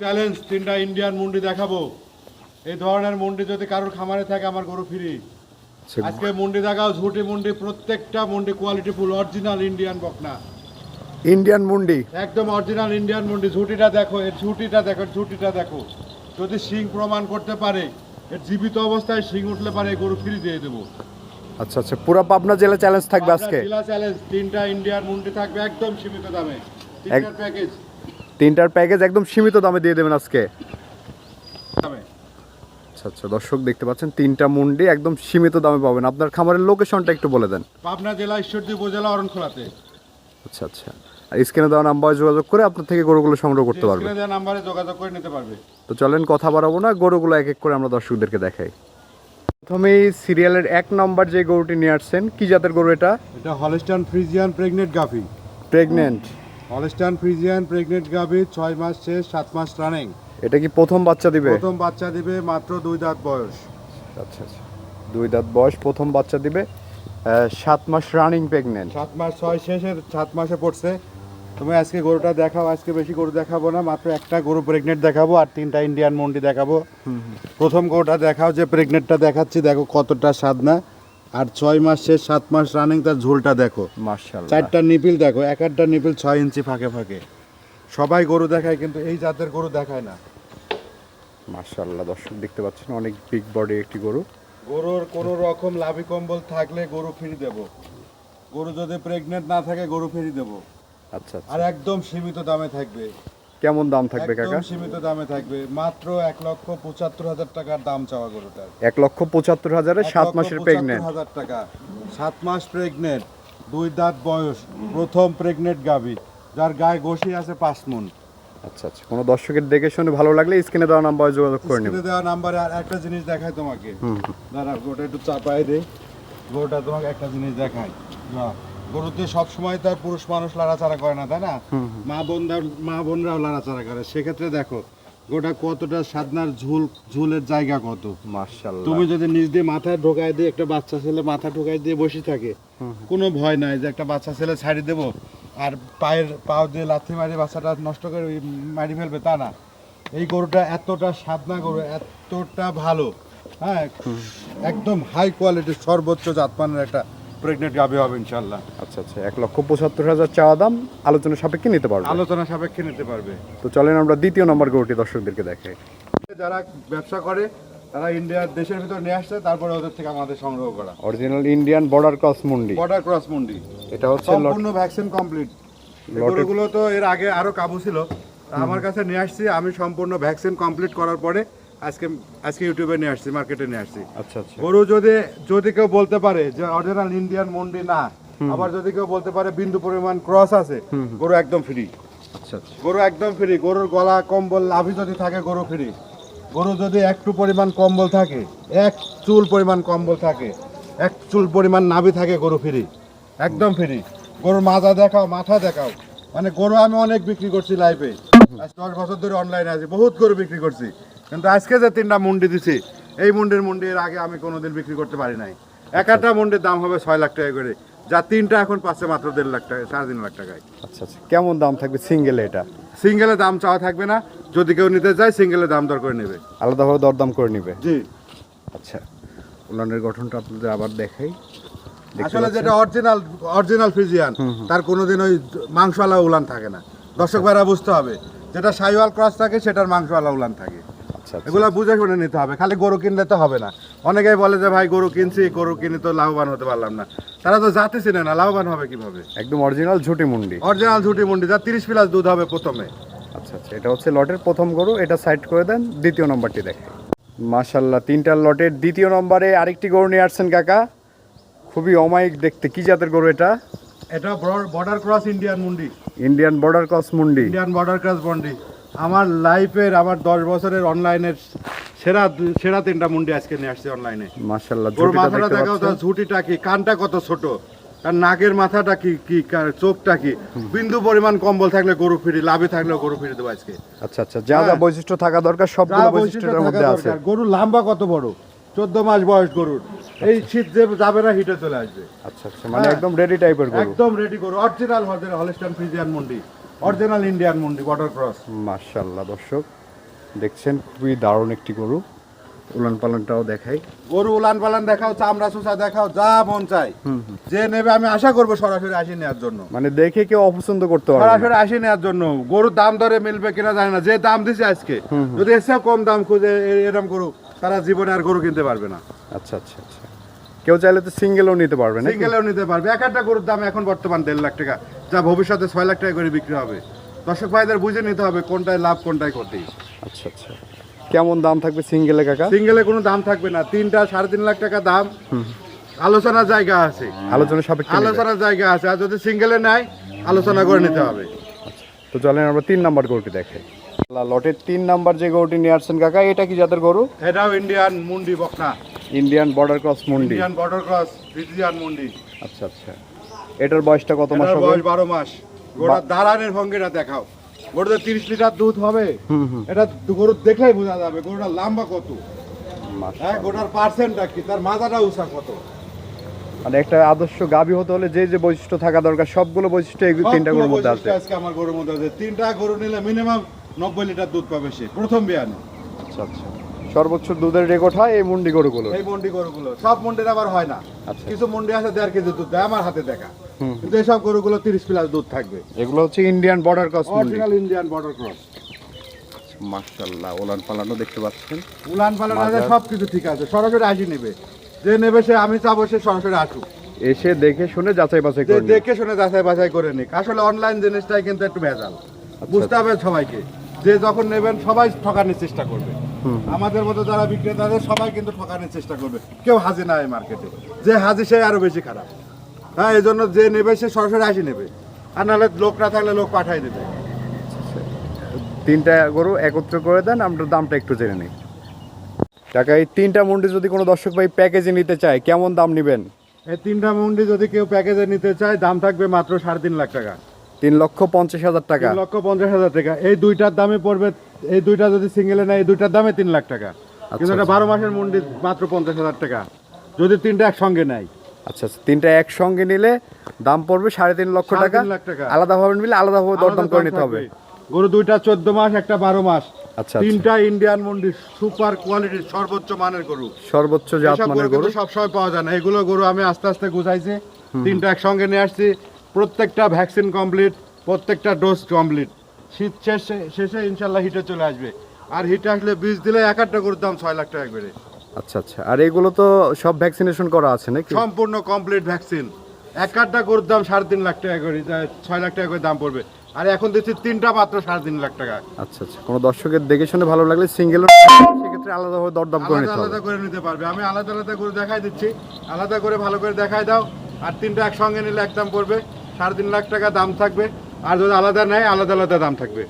Challenge তিনটা Indian মুন্ডি দেখাবো। এই ধরনের মুন্ডি যদি কারোর খামারে থাকে আমার গরু ফ্রি। আচ্ছা, আজকে মুন্ডি দেখাও ঝুটি মুন্ডি প্রত্যেকটা মুন্ডি কোয়ালিটি ফুল অরিজিনাল ইন্ডিয়ান বকনা। ইন্ডিয়ান মুন্ডি? একদম অরিজিনাল ইন্ডিয়ান মুন্ডি। ঝুটিটা দেখো এর ঝুটিটা দেখো ঝুটিটা দেখো। যদি সিং প্রমাণ করতে পারে এর জীবিত অবস্থায় সিং উঠলে পারে গরু ফ্রি দিয়ে দেবো। আচ্ছা আচ্ছা পুরো পাবনা জেলা চ্যালেঞ্জ থাকবে আজকে? জেলা চ্যালেঞ্জ তিনটা ইন্ডিয়ান মুন্ডি থাকবে একদম সীমিত দামে। তিনটার প্যাকেজ তিনটার প্যাকেজ একদম সীমিত দামে দিয়ে দেবেন আজকে। আচ্ছা আচ্ছা দর্শক দেখতে পাচ্ছেন তিনটা মুন্ডি একদম সীমিত দামে পাবেন। আপনার খামারের লোকেশনটা একটু বলে দেন। পাবনা জেলা ঈশ্বরদী উপজেলা অরণখোলাতে। আচ্ছা আচ্ছা। আর স্ক্রিনে দেওয়া নাম্বারে যোগাযোগ করে আপনার থেকে গরুগুলো সংগ্রহ করতে দেওয়া নাম্বারে যোগাযোগ করে নিতে পারবে। তো চলেন কথা বাড়াবো না গরুগুলো এক এক করে আমরা দর্শকদেরকে দেখাই। প্রথমেই সিরিয়ালের এক নম্বর যে গরুটি নিয়ে আসছেন কি জাতের গরু এটা? এটা হলস্টান ফ্রিজিয়ান প্রেগনেন্ট গাভি। প্রেগনেন্ট হলস্টান ফ্রিজিয়ান প্রেগনেন্ট গাভি ছয় মাস শেষ সাত মাস রানিং এটা কি প্রথম বাচ্চা দিবে? প্রথম বাচ্চা দিবে মাত্র দুই দাঁত বয়স। আচ্ছা আচ্ছা। দুই দাঁত বয়স প্রথম বাচ্চা দিবে। সাত মাস রানিং প্রেগনেন্ট সাত মাস ছয় শেষের সাত মাসে পড়ছে। তুমি আজকে গরুটা দেখাও আজকে বেশি গরু দেখাবো না মাত্র একটা গরু প্রেগনেন্ট দেখাবো আর তিনটা ইন্ডিয়ান মন্ডি দেখাবো। প্রথম গরুটা দেখাও যে প্রেগনেন্টটা দেখাচ্ছি দেখো কতটা স্বাদ না আর ছয় মাস শেষ সাত মাস রানিং তার ঝোলটা দেখো। মার্শাল্লাহ চারটা নিপিল দেখো এক একটা নিপিল ছয় ইঞ্চি ফাঁকে ফাঁকে। সবাই গরু দেখায় কিন্তু এই জাতের গরু দেখায় না। মার্শাল্লাহ দর্শক দেখতে পাচ্ছেন অনেক বিগ বডি একটি গরু। গরুর কোনো রকম লাভি কম্বল থাকলে গরু ফ্রি দেব। গরু যদি প্রেগনেন্ট না থাকে গরু ফ্রি দেব। আচ্ছা আচ্ছা। আর একদম সীমিত দামে থাকবে। কেমন দাম থাকবে কাকা? সীমিত দামে থাকবে। মাত্র এক লক্ষ পঁচাত্তর হাজার টাকার দাম চাওয়া গরুটার এক লক্ষ পঁচাত্তর হাজারে সাত মাসের প্রেগনেন্ট হাজার টাকা। সাত মাস প্রেগনেন্ট দুই দাঁত বয়স প্রথম প্রেগনেন্ট গাভী যার গায়ে গোশি আছে পাঁচ মন। আচ্ছা আচ্ছা কোনো দর্শকের দেখে শুনে ভালো লাগলে স্ক্রিনে দেওয়া নাম্বারে যোগাযোগ করে নেবেন স্ক্রিনে দেওয়া নাম্বারে আর একটা জিনিস দেখায় তোমাকে। দাঁড়া গোটা একটু চাপাই দে। গরুটা তোমাকে একটা জিনিস দেখায় যা। গরুতে সব সময় তার পুরুষ মানুষ লাড়াচাড়া করে না তাই না? মা বোনরা মা বোনরাও লাড়াচাড়া করে। সেক্ষেত্রে দেখো গোটা কতটা সাদনার ঝুল ঝুলের জায়গা কত? মার্শাল্লাহ তুমি যদি নিজ দিয়ে মাথায় ঢোকায় দিয়ে একটা বাচ্চা ছেলে মাথা ঢোকায় দিয়ে বসে থাকে কোনো ভয় নাই যে একটা বাচ্চা ছেলে ছাড়ি দেবো আর পায়ের পাও দিয়ে লাথি মারি বাচ্চাটা নষ্ট করে মারি ফেলবে তা না। এই গরুটা এতটা সাধনা গরু এতটা ভালো হ্যাঁ? একদম হাই কোয়ালিটির সর্বোচ্চ জাতমানের একটা প্রেগনেন্ট গাভি হবে ইনশাল্লাহ আচ্ছা আচ্ছা এক লক্ষ পঁচাত্তর হাজার চাওয়া দাম আলোচনা সাপেক্ষে নিতে পারবে। আলোচনা সাপেক্ষে নিতে পারবে। তো চলেন আমরা দ্বিতীয় নম্বর গরুটি দর্শকদেরকে দেখাই যারা ব্যবসা করে তারা ইন্ডিয়ার দেশের ভিতর নিয়ে আসছে তারপরে ওদের থেকে আমাদের সংগ্রহ করা। অরিজিনাল ইন্ডিয়ান বর্ডার ক্রস মুন্ডি বর্ডার ক্রস মুন্ডি এটা হচ্ছে সম্পূর্ণ ভ্যাকসিন কমপ্লিট গরুগুলো তো এর আগে আরও কাবু ছিল। আমার কাছে নিয়ে আসছি আমি সম্পূর্ণ ভ্যাকসিন কমপ্লিট করার পরে আজকে আজকে ইউটিউবে নিয়ে আসছি মার্কেটে নিয়ে আসছি। আচ্ছা আচ্ছা। গরু যদি যদি কেউ বলতে পারে যে অরিজিনাল ইন্ডিয়ান মন্ডি না আবার যদি কেউ বলতে পারে বিন্দু পরিমাণ ক্রস আছে গরু একদম ফ্রি আচ্ছা আচ্ছা। গরু একদম ফ্রি গরুর গলা কম্বল লাভি যদি থাকে গরু ফ্রি গরু যদি একটু পরিমাণ কম্বল থাকে এক চুল পরিমাণ কম্বল থাকে এক চুল পরিমাণ নাভি থাকে গরু ফ্রি একদম ফ্রি গরুর মাজা দেখাও মাথা দেখাও। মানে গরু আমি অনেক বিক্রি করছি লাইফে আজ দশ বছর ধরে অনলাইনে আছি বহুত গরু বিক্রি করছি। কিন্তু আজকে যে তিনটা মুন্ডি দিছি এই মুন্ডির মুন্ডি এর আগে আমি কোনোদিন বিক্রি করতে পারি নাই। এক একটা মুন্ডির দাম হবে ছয় লাখ টাকা করে যা তিনটা এখন পাচ্ছে মাত্র দেড় লাখ টাকা সাড়ে তিন লাখ টাকায়। আচ্ছা আচ্ছা। কেমন দাম থাকবে সিঙ্গেলে এটা? সিঙ্গেলে দাম চাওয়া থাকবে না যদি কেউ নিতে চায় সিঙ্গেলে দাম দর করে নেবে। আলাদাভাবে দরদাম করে নেবে? জি। আচ্ছা উলানের গঠনটা আপনাদের আবার দেখাই। আসলে যেটা অরিজিনাল অরিজিনাল ফিজিয়ান তার কোনোদিন ওই মাংসওয়ালা উলান থাকে না। দর্শক ভাইরা বুঝতে হবে যেটা সাইওয়াল ক্রস থাকে সেটার মাংসওয়ালা উলান থাকে। আচ্ছা আচ্ছা। এগুলো বুঝে শুনে নিতে হবে খালি গরু কিনলে তো হবে না। অনেকেই বলে যে ভাই গরু কিনছি গরু কিনে তো লাভবান হতে পারলাম না। তারা তো জাতি চিনে না লাভবান হবে কীভাবে? একদম অরিজিনাল ঝুটি মুন্ডি। অরিজিনাল ঝুটি মুন্ডি যা তিরিশ প্লাস দুধ হবে প্রথমে। আচ্ছা আচ্ছা এটা হচ্ছে লটের প্রথম গরু এটা সাইড করে দেন দ্বিতীয় নম্বরটি দেখে। মাশাল্লাহ তিনটা লটের দ্বিতীয় নম্বরে আরেকটি গরু নিয়ে আসছেন কাকা। খুবই অমায়িক দেখতে কি জাতের গরু এটা? এটা বর্ডার ক্রস ইন্ডিয়ান মুন্ডি। ইন্ডিয়ান বর্ডার ক্রস মুন্ডি। ইন্ডিয়ান বর্ডার ক্রস বন্ডি আমার লাইফের আমার দশ বছরের অনলাইনের সেরা সেরা তিনটা মুন্ডি আজকে নিয়ে আসছি অনলাইনে। ওর মাথাটা দেখাও তার ঝুটিটা কি? কানটা কত ছোট? তার নাকের মাথাটা কি কি চোখটা কি? বিন্দু পরিমাণ কম্বল থাকলে গরু ফিরি লাভে থাকলে গরু ফিরে দেবো আজকে। আচ্ছা আচ্ছা যা যা হ্যাঁ। বৈশিষ্ট্য থাকা দরকার সবগুলো বৈশিষ্ট্য বৈশিষ্ট্যের মধ্যে আছে। গরু লাম্বা কত বড়? চোদ্দ মাস বয়স গরুর। এই শীত যে যাবে না হিটে চলে আসবে। আচ্ছা আচ্ছা মানে হ্যাঁ। একদম রেডি টাইপের গরু। একদম রেডি গরু। অরিজিনাল হলস্টান ফ্রিজিয়ান মুন্ডি। অরিজিনাল ইন্ডিয়ান মুন্ডি বর্ডার ক্রস মাশাল্লাহ দর্শক দেখছেন খুবই দারুণ একটি গরু। উলান পালনটাও দেখাই। গরু উলান পালন দেখাও চামড়া চুষা দেখাও যা মন চাই যে নেবে আমি আশা করব সরাসরি আসি নেওয়ার জন্য। মানে দেখে কেউ অপছন্দ করতে পারবে সরাসরি আসি নেওয়ার জন্য। গরুর দাম দরে মিলবে কিনা জানি না। যে দাম দিছে আজকে যদি এসে কম দাম খুঁজে এ- এরম গরু তারা জীবনে আর গরু কিনতে পারবে না। আচ্ছা আচ্ছা আচ্ছা। কেউ চাইলে তো সিঙ্গেলও নিতে পারবে না সিঙ্গেলেও নিতে পারবে। এক একটা গরুর দাম এখন বর্তমান দেড় লাখ টাকা। যা ভবিষ্যতে ছয় লাখ টাকা করে বিক্রি হবে। দর্শক ভাইদের বুঝে নিতে হবে কোনটায় লাভ কোনটায় ক্ষতি। আচ্ছা আচ্ছা। কেমন দাম থাকবে সিঙ্গেলে কাকা? সিঙ্গেলে কোনো দাম থাকবে না। তিনটা সাড়ে তিন লাখ টাকা দাম। আলোচনার জায়গা আছে। আলোচনা সাপেক্ষে আলোচনার জায়গা আছে। আর যদি সিঙ্গেলে নাই আলোচনা করে নিতে হবে। তো চলেন আমরা তিন নাম্বার গরুটি দেখাই। লটের তিন নাম্বার যে গরুটি নিয়ে আসছেন কাকা এটা কি জাতের গরু? এটাও ইন্ডিয়ান মুন্ডি বকনা। ইন্ডিয়ান বর্ডার ক্রস মুন্ডি। ইন্ডিয়ান বর্ডার ক্রস ফ্রিজিয়ান মুন্ডি। আচ্ছা আচ্ছা। এটার বয়সটা কত মাস হবে? বয়স বারো মাস। গোটা দাঁড়ানের ভঙ্গিটা দেখাও। গরুতে তিরিশ লিটার দুধ হবে। এটা গরু দেখলেই বোঝা যাবে গরুটা লম্বা কত। হ্যাঁ গোটার পার্সেন্টটা কি? তার মাথাটা উষা কত? মানে একটা আদর্শ গাভী হতে হলে যে যে বৈশিষ্ট্য থাকা দরকার সবগুলো বৈশিষ্ট্য এই তিনটা গরুর মধ্যে আছে। আজকে আমার গরুর মধ্যে আছে। তিনটা গরু নিলে মিনিমাম নব্বই লিটার দুধ পাবে সে প্রথম বিয়ানে। আচ্ছা আচ্ছা। সর্বোচ্চ দুধের রেকর্ড হয় এই মুন্ডি গরুগুলো এই মন্ডি গরুগুলো। সব মন্ডির আবার হয় না। আচ্ছা। কিছু মন্ডি আছে দেড় কেজি দুধ দেয় আমার হাতে দেখা। কিন্তু এসব গরুগুলো তিরিশ প্লাস দুধ থাকবে। এগুলো হচ্ছে Indian border cross original Indian border cross ওলান পালানো দেখতে পাচ্ছেন। উলান পালান আছে সব কিছু ঠিক আছে সরাসরি আসি নেবে। যে নেবে সে আমি চাবো সে সরাসরি আসুক। এসে দেখে শুনে যাচাই বাছাই করে। দেখে শুনে যাচাই বাছাই করে নিক। আসলে অনলাইন জিনিসটাই কিন্তু একটু ভেজাল। আচ্ছা। বুঝতে হবে সবাইকে। যে যখন নেবেন সবাই ঠকানোর চেষ্টা করবে। আমাদের মতো যারা বিক্রেতা আছে সবাই কিন্তু ঠকানোর চেষ্টা করবে। কেউ হাজি না এই মার্কেটে যে হাজি সে আরও বেশি খারাপ। হ্যাঁ এই জন্য যে নেবে সে সরাসরি আসি নেবে। আর নাহলে লোক না থাকলে লোক পাঠাই দেবে। তিনটা গরু একত্র করে দেন আমরা দামটা একটু জেনে নিই। টাকা এই তিনটা মুন্ডি যদি কোনো দর্শক ভাই প্যাকেজে নিতে চায় কেমন দাম নেবেন? এই তিনটা মুন্ডি যদি কেউ প্যাকেজে নিতে চায় দাম থাকবে মাত্র সাড়ে তিন লাখ টাকা। তিন লক্ষ পঞ্চাশ হাজার টাকা। তিন লক্ষ পঞ্চাশ হাজার টাকা। এই দুইটার দামে পড়বে এই দুইটা যদি সিঙ্গেলে নেয় এই দুইটার দামে তিন লাখ টাকা। কিন্তু এটা বারো মাসের মুন্ডি মাত্র পঞ্চাশ হাজার টাকা। যদি তিনটা একসঙ্গে নেয়। আচ্ছা আচ্ছা তিনটা একসঙ্গে নিলে দাম পড়বে সাড়ে তিন লক্ষ টাকা। আলাদাভাবে নিলে আলাদাভাবে দরদাম করে নিতে হবে। গরু দুইটা চোদ্দ মাস একটা বারো মাস। আচ্ছা আচ্ছা। তিনটা ইন্ডিয়ান মুন্ডি সুপার কোয়ালিটির সর্বোচ্চ মানের গরু। সর্বোচ্চ জাত মানের গরু। গরু সবসময় পাওয়া যায় না। এগুলো গরু আমি আস্তে আস্তে গুছাইছি। তিনটা একসঙ্গে নিয়ে আসছি। প্রত্যেকটা ভ্যাকসিন কমপ্লিট প্রত্যেকটা ডোজ কমপ্লিট শীত শেষে শেষে ইনশাল্লাহ হিটে চলে আসবে। আর হিটে আসলে বীজ দিলে এক একটা গরুর দাম ছয় লাখ টাকা করে। আচ্ছা আচ্ছা। আর এগুলো তো সব ভ্যাকসিনেশন করা আছে নাকি? সম্পূর্ণ কমপ্লিট ভ্যাকসিন এক একটা গরুর দাম সাড়ে তিন লাখ টাকা করে ছয় লাখ টাকা করে দাম পড়বে। আর এখন দিচ্ছি তিনটা মাত্র সাড়ে তিন লাখ টাকা। আচ্ছা আচ্ছা। কোনো দর্শকের দেখে শুনে ভালো লাগলে সিঙ্গেল সেক্ষেত্রে আলাদাভাবে দরদাম করে আলাদা নিতে আলাদা করে নিতে পারবে। আমি আলাদা আলাদা করে দেখাই দিচ্ছি। আলাদা করে ভালো করে দেখাই দাও। আর তিনটা একসঙ্গে নিলে একদম পড়বে। সাড়ে তিন লাখ টাকা দাম থাকবে। আর যদি আলাদা নেয় আলাদা আলাদা দাম থাকবে।